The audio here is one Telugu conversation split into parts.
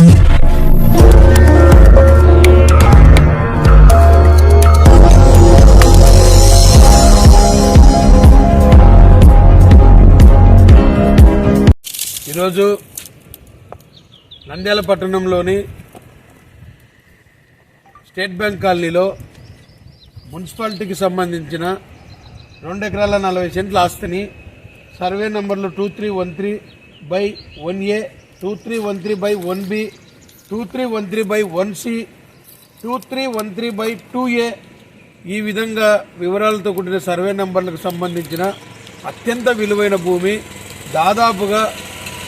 ఈరోజు నంద్యాల పట్టణంలోని స్టేట్ బ్యాంక్ కాలనీలో మున్సిపాలిటీకి సంబంధించిన రెండు ఎకరాల నలభై సెంట్ల ఆస్తిని సర్వే నంబర్లు two three one three by one A two three one three by one B two three one three by one C two three one three by two A ఈ విధంగా వివరాలతో కూడిన సర్వే నంబర్లకు సంబంధించిన అత్యంత విలువైన భూమి దాదాపుగా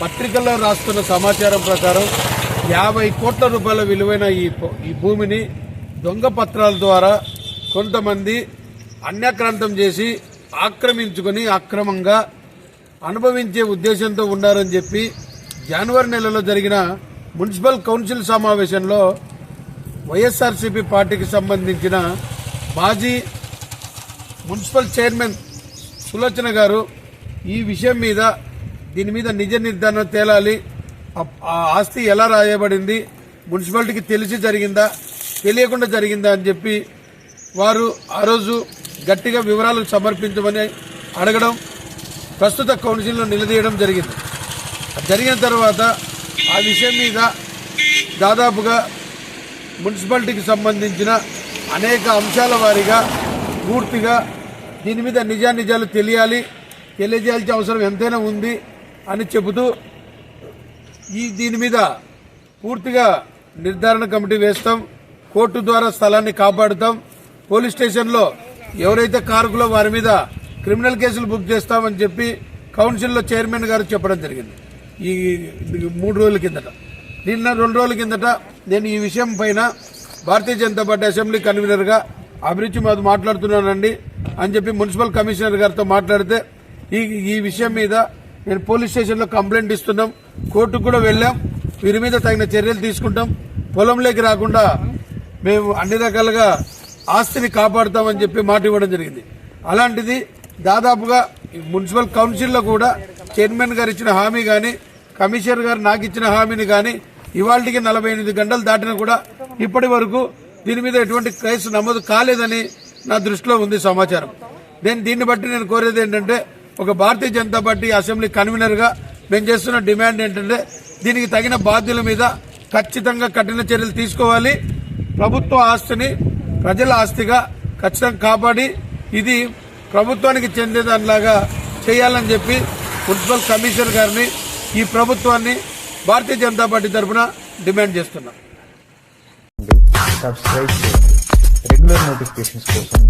పత్రికల్లో రాస్తున్న సమాచారం ప్రకారం యాభై కోట్ల రూపాయల విలువైన ఈ ఈ భూమిని దొంగ పత్రాల ద్వారా కొంతమంది అన్యాక్రాంతం చేసి ఆక్రమించుకొని అక్రమంగా అనుభవించే ఉద్దేశంతో ఉన్నారని చెప్పి జనవరి నెలలో జరిగిన మున్సిపల్ కౌన్సిల్ సమావేశంలో వైఎస్ఆర్సీపీ పార్టీకి సంబంధించిన మాజీ మున్సిపల్ చైర్మన్ సులోచన గారు ఈ విషయం మీద దీని మీద నిజ నిర్ధారణ తేలాలి. ఆ- ఆస్తి ఎలా రాయబడింది మున్సిపాలిటీకి తెలిసి జరిగిందా తెలియకుండా జరిగిందా అని చెప్పి వారు ఆ రోజు గట్టిగా వివరాలు సమర్పించమని అడగడం ప్రస్తుత కౌన్సిల్లో నిలదీయడం జరిగింది. జరిగిన తర్వాత ఆ విషయం మీద దాదాపుగా మున్సిపాలిటీకి సంబంధించిన అనేక అంశాల వారీగా పూర్తిగా దీని మీద నిజానిజాలు తెలియాలి తెలియజేయాల్సిన అవసరం ఎంతైనా ఉంది అని చెబుతూ ఈ దీని మీద పూర్తిగా నిర్ధారణ కమిటీ వేస్తాం కోర్టు ద్వారా స్థలాన్ని కాపాడుతాం పోలీస్ స్టేషన్లో ఎవరైతే కారకులో వారి మీద క్రిమినల్ కేసులు బుక్ చేస్తామని చెప్పి కౌన్సిల్లో చైర్మన్ గారు చెప్పడం జరిగింది. ఈ మూడు రోజుల కిందట. నిన్న రెండు రోజుల కిందట నేను ఈ విషయం పైన భారతీయ జనతా పార్టీ అసెంబ్లీ కన్వీనర్గా అభిరుచి మాది మాట్లాడుతున్నానండి అని చెప్పి మున్సిపల్ కమిషనర్ గారితో మాట్లాడితే ఈ ఈ విషయం మీద నేను పోలీస్ స్టేషన్లో కంప్లైంట్ ఇస్తున్నాం. కోర్టుకు కూడా వెళ్ళాం. వీరి మీద తగిన చర్యలు తీసుకుంటాం. పొలంలోకి రాకుండా మేము అన్ని రకాలుగా ఆస్తిని కాపాడుతామని చెప్పి మాట ఇవ్వడం జరిగింది. అలాంటిది దాదాపుగా ఈ మున్సిపల్ కౌన్సిల్లో కూడా చైర్మన్ గారు ఇచ్చిన హామీ కానీ కమిషనర్ గారు నాకు ఇచ్చిన హామీని కానీ ఇవాళకి నలభై ఎనిమిది గంటలు దాటినా కూడా ఇప్పటి వరకు దీని మీద ఎటువంటి కేసు నమోదు కాలేదని నా దృష్టిలో ఉంది సమాచారం. నేను దీన్ని బట్టి నేను కోరేది ఏంటంటే ఒక భారతీయ జనతా పార్టీ అసెంబ్లీ కన్వీనర్గా మేము చేస్తున్న డిమాండ్ ఏంటంటే దీనికి తగిన బాధ్యుల మీద ఖచ్చితంగా కఠిన చర్యలు తీసుకోవాలి. ప్రభుత్వ ఆస్తిని ప్రజల ఆస్తిగా ఖచ్చితంగా కాపాడి ఇది ప్రభుత్వానికి చెందేదానిలాగా చేయాలని చెప్పి మున్సిపల్ కమిషనర్ గారిని ఈ ప్రభుత్వాన్ని భారతీయ జనతా పార్టీ తరఫున డిమాండ్ చేస్తున్నాం. సబ్స్క్రైబ్ చేయండి. రెగ్యులర్ నోటిఫికేషన్స్ కోసం